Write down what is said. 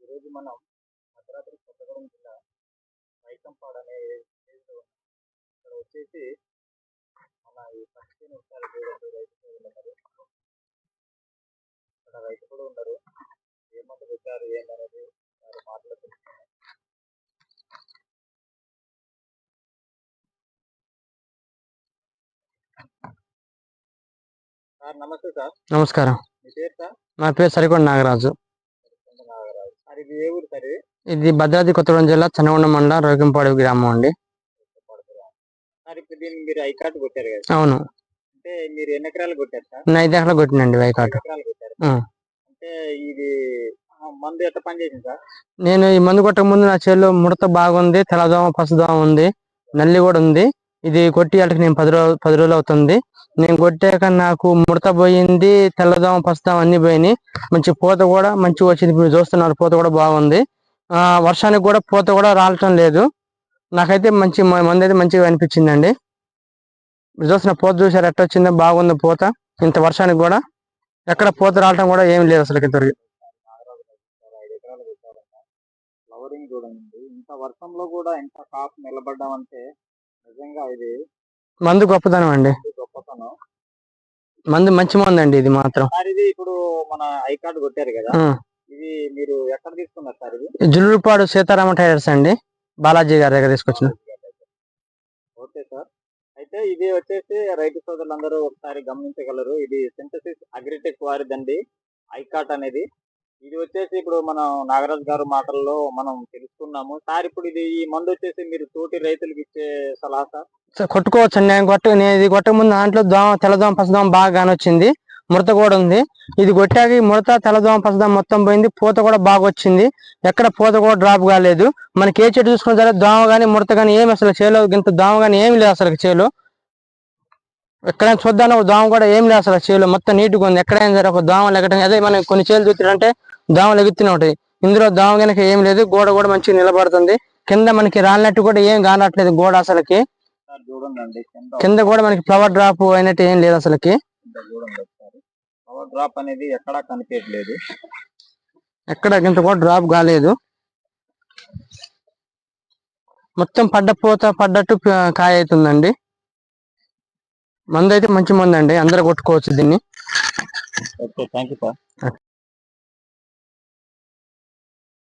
ఈరోజు మనం భద్రాద్రి కొత్తగూడెం జిల్లా రైకంపాడు అనే ఉన్నాం. ఇక్కడ వచ్చేసి మన ఈ పక్షి నిమిషాలు చూడండి రైతు సోదరులు ఉన్నారు. ఇక్కడ రైతు కూడా ఉన్నారు. ఏమంటారు పెట్టారు ఏందనేది వారి మాటలు తెలుసుకున్నాం సార్ నమస్తే సార్. నమస్కారం. మీ పేరు సార్? నా పేరు సరికొండ నాగరాజు. కొండ ఇది భద్రాద్రి కొత్తగూడెం జిల్లా చన్నగొండ మండలం రోగంపాడు గ్రామం అండి. అవును. అంటే మీరు ఎన్ని ఎకరాలు కొట్టారు సార్? ఐదు ఎకరాలు కొట్టినండి వైకాటు. అంటే ఇది మందు ఎట్లా సార్? నేను ఈ మందు కొట్టక ముందు నా చేలో ముడత బాగుంది తెల్లదోమ పసుదోమ ఉంది నల్లి కూడా ఉంది. ఇది కొట్టి వాళ్ళకి నేను పది రోజు పది రోజులు అవుతుంది. నేను కొట్టాక నాకు ముడత పోయింది తెల్లదోమ పసుదోమ అన్ని పోయినాయి. మంచి పూత కూడా మంచిగా వచ్చింది. మీరు చూస్తున్నారు పూత కూడా బాగుంది. ఆ వర్షానికి కూడా పూత కూడా రాలటం లేదు. నాకైతే మంచి మందు అయితే మంచిగా అనిపించిందండి. మీరు చూసిన పూత చూసారు? ఎట్ట వచ్చిందో బాగుంది పూత. ఇంత వర్షానికి కూడా ఎక్కడ పూత రావటం కూడా ఏం లేదు అసలు ఇంతవరకు. ఫ్లవరింగ్ చూడండి. ఇంత వర్షంలో కూడా ఇంత కాపు నిజంగా ఇది మందు గొప్పదనం అండి. మందు మంచి మందు అండి ఇది మాత్రం. సార్ ఇది ఇప్పుడు మన ఐ కార్డు కొట్టారు కదా ఆ. ఇది మీరు ఎక్కడ తీసుకున్నారు సార్ ఇది? జుల్లుపాడు సీతారామ టైలర్స్ అండి బాలాజీ గారి దగ్గర తీసుకొచ్చిన. Okay sir. అయితే ఇది వచ్చేసి రైతు సోదరులందరూ ఒకసారి గమనించగలరు. ఇది సింథసిస్ అగ్రిటెక్ వారిదండి ఐకాట్ అనేది. ఇది వచ్చేసి ఇప్పుడు మనం నాగరాజు గారు మాటల్లో మనం తెలుసుకున్నాము. సార్ ఇప్పుడు ఇది ఈ మందు వచ్చేసి మీరు తోటి రైతులకు ఇచ్చే సలహా సార్? సార్ కొట్టుకోవచ్చు. అండి నేను కొట్ట నేను ఇది కొట్టక ముందు దాంట్లో దోమ తెల్లదోమ పసదోమ బాగా కానొచ్చింది ముడత కూడా ఉంది. ఇది కొట్టాక ఈ ముడత తెల్లదోమ పసదోమ మొత్తం పోయింది. పూత కూడా బాగా వచ్చింది. ఎక్కడ పూత కూడా డ్రాప్ కాలేదు. మనకి ఏ చెట్టు చూసుకున్న సరే దోమ కానీ ముడత కానీ ఏమి అసలు చేలో ఇంత దోమ కానీ ఏమి లేదు అసలు చేలో. ఎక్కడైనా చూద్దాం ఒక దోమ కూడా ఏం లేదు అసలు చేలో. మొత్తం నీట్గా ఉంది. ఎక్కడైనా సరే ఒక దోమ లెగటం అదే మనం కొన్ని చేలు చూస్తుంటే దోమలు ఎగుతూనే ఉంటాయి. ఇందులో దోమ కనుక ఏం లేదు గోడ కూడా మంచిగా నిలబడుతుంది. కింద మనకి రాలినట్టు కూడా ఏం కానట్లేదు గోడ అసలుకి. కింద కింద కూడా మనకి ఫ్లవర్ డ్రాప్ అయినట్టు ఏం లేదు అసలుకి. కింద డ్రాప్ అనేది ఎక్కడా ఎక్కడ ఇంత కూడా డ్రాప్ కాలేదు. మొత్తం పడ్డ పూత పడ్డట్టు కాయ అవుతుందండి మందు అయితే మంచి మందు అండి అందరు కొట్టుకోవచ్చు దీన్ని. Okay thank you sir